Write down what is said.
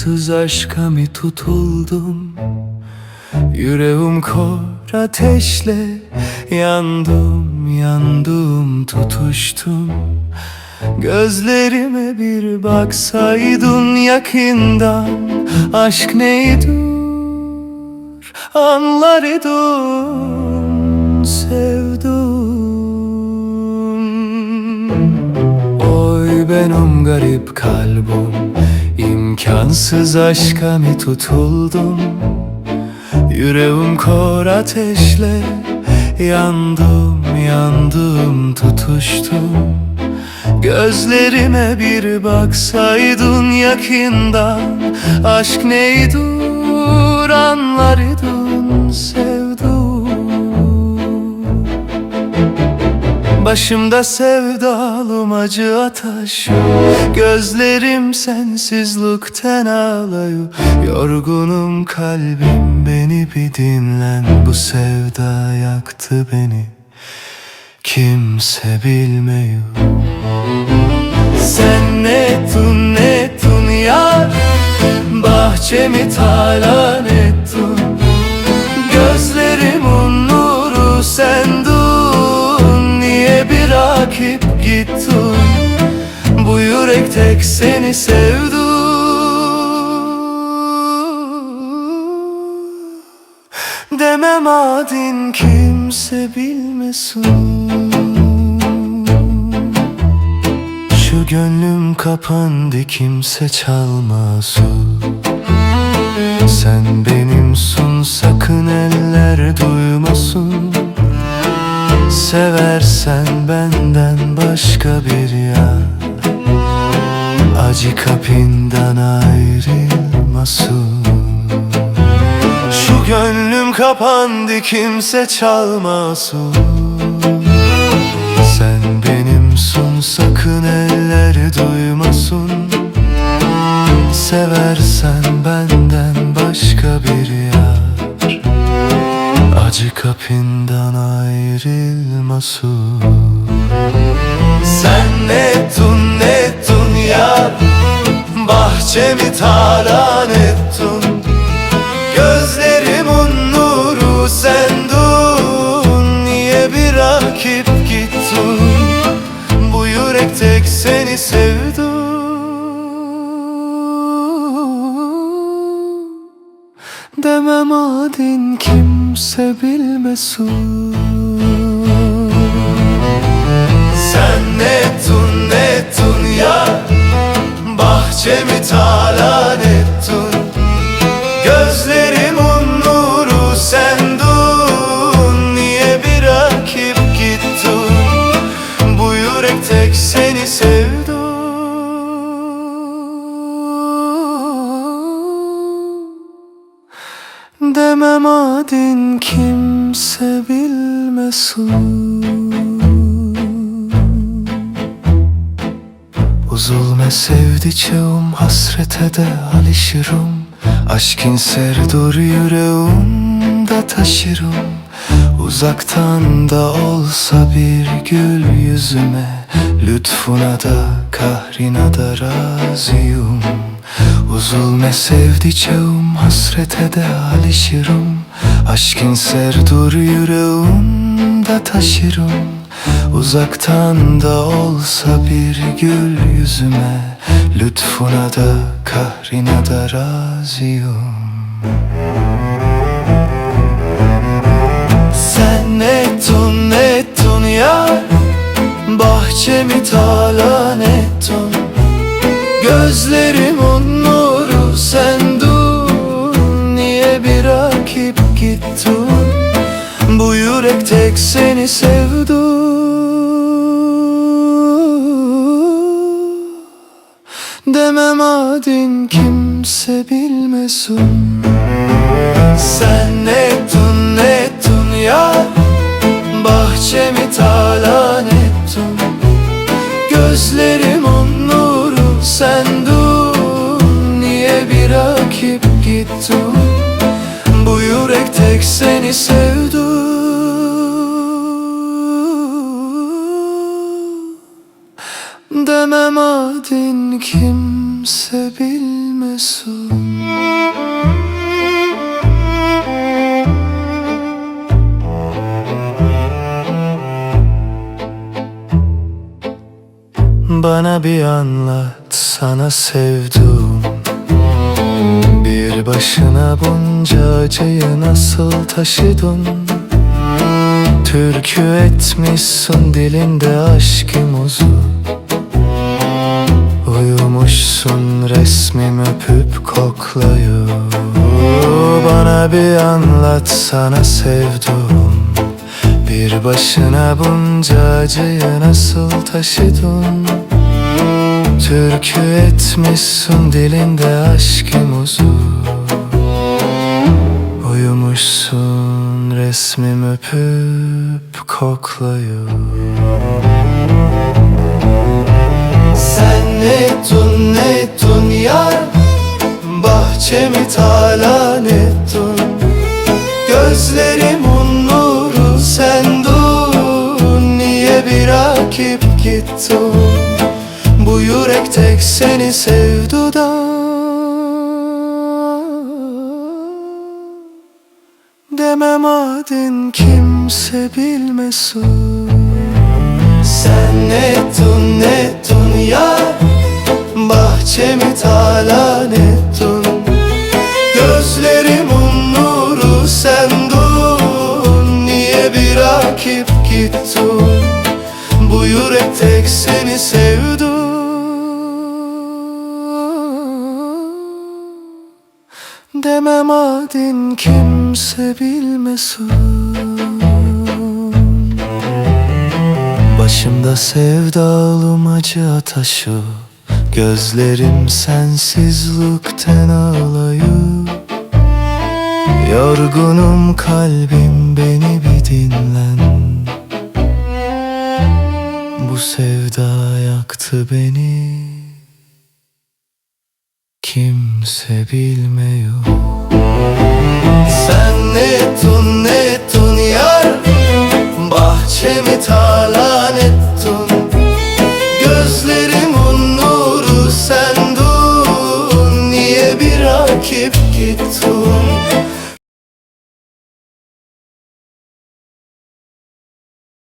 İmkansız aşka mı tutuldum? Yüreğim kor ateşle Yandım, yandım, tutuştum. Gözlerime bir baksaydın yakından Aşk neydi anlar idun sevdum Oy benim garip kalbim imkansız aşka mı tutuldum Yüreğim kor ateşle Yandım, yandım, tutuştum. Gözlerime bir baksaydın yakından Aşk neydur anlardın sevdum Başımda sevdalım acı ataşı Gözlerim sensizlikten ağlıyor. Yorgunum kalbim beni bir dinlen. Bu sevda yaktı beni. Kimse bilmiyor. Sen ne ettin ne ettin yar. Bahçemi talan Gözlerimin bırakıp gittin. Bu yürek tek seni sevdu Demem adin kimse bilmesin. Şu gönlüm kapandı kimse çalmasın. Sen benimsun sakın eller duymasın Seversen benden başka bir yar Acı kapından ayrılmasın Şu gönlüm kapandı kimse çalmasın Sen benimsun sakın eller duymasın. Seversen benden başka bir yar Acı kapından ayrılmasın. Sen ne ettin ne ettin ya. Bahçemi talan ettin. Gözlerimin nuru sendun Niye bırakıp gittin? Bu yürek tek seni sevdi. Demem adin kimse bilmesin. Sen ne ettin ne ettin ya? Bahçemi talan Demem adin kimse bilmesin. Üzülme sevdiceğim hasrete de alışırım. Aşkın serdur yüreğimde taşırım. Uzaktan da olsa bir gül yüzüme Lütfuna da kahrina da razıyım Üzülme sevdiceğim hasrete de alışırım. Aşkın serdur yüreğimde taşırım. Uzaktan da olsa bir gül yüzüme Lütfuna da kahrina da razıyım. Sen ettin ettin ya Bahçemi talan ettin. Gözlerimin yürek tek seni sevdi Demem adin kimse bilmesin. Sen ne ettin ne ettin ya. Bahçemi talan ettin. Gözlerimin nuru sendun Niye bırakıp gittin? Bu yürek tek seni sevdi Kim kimse bilmesin. Bana bir anlat sana sevduğum Bir başına bunca acıyı nasıl taşıdın? Türkü etmişsin dilinde aşk imuzu Uyumuşsun resmim öpüp koklayıp. Bana bir anlat sana sevduğum. Bir başına bunca acıyı nasıl taşıdın? Türkü etmişsin dilinde aşk imuzu Uyumuşsun resmim öpüp koklayıp Sen ne tun ne tun yar? Bahçemi talan ettin. Gözlerimin nuru sendun Niye bırakıp gittin? Bu yürek tek seni sevdu da. Demem adın kimse bilmesin. Sen ne tun yar Bahçemi talan ettin. Gözlerimin nuru sendun Niye bırakıp gittin? Bu yürek tek seni sevdu Demem adın kimse bilmesin Başımda sevdalım acı taşı Gözlerim sensizlikten ağlayıp Yorgunum kalbim beni bir dinlen. Bu sevda yaktı beni. Kimse bilmiyor bahçemi talan et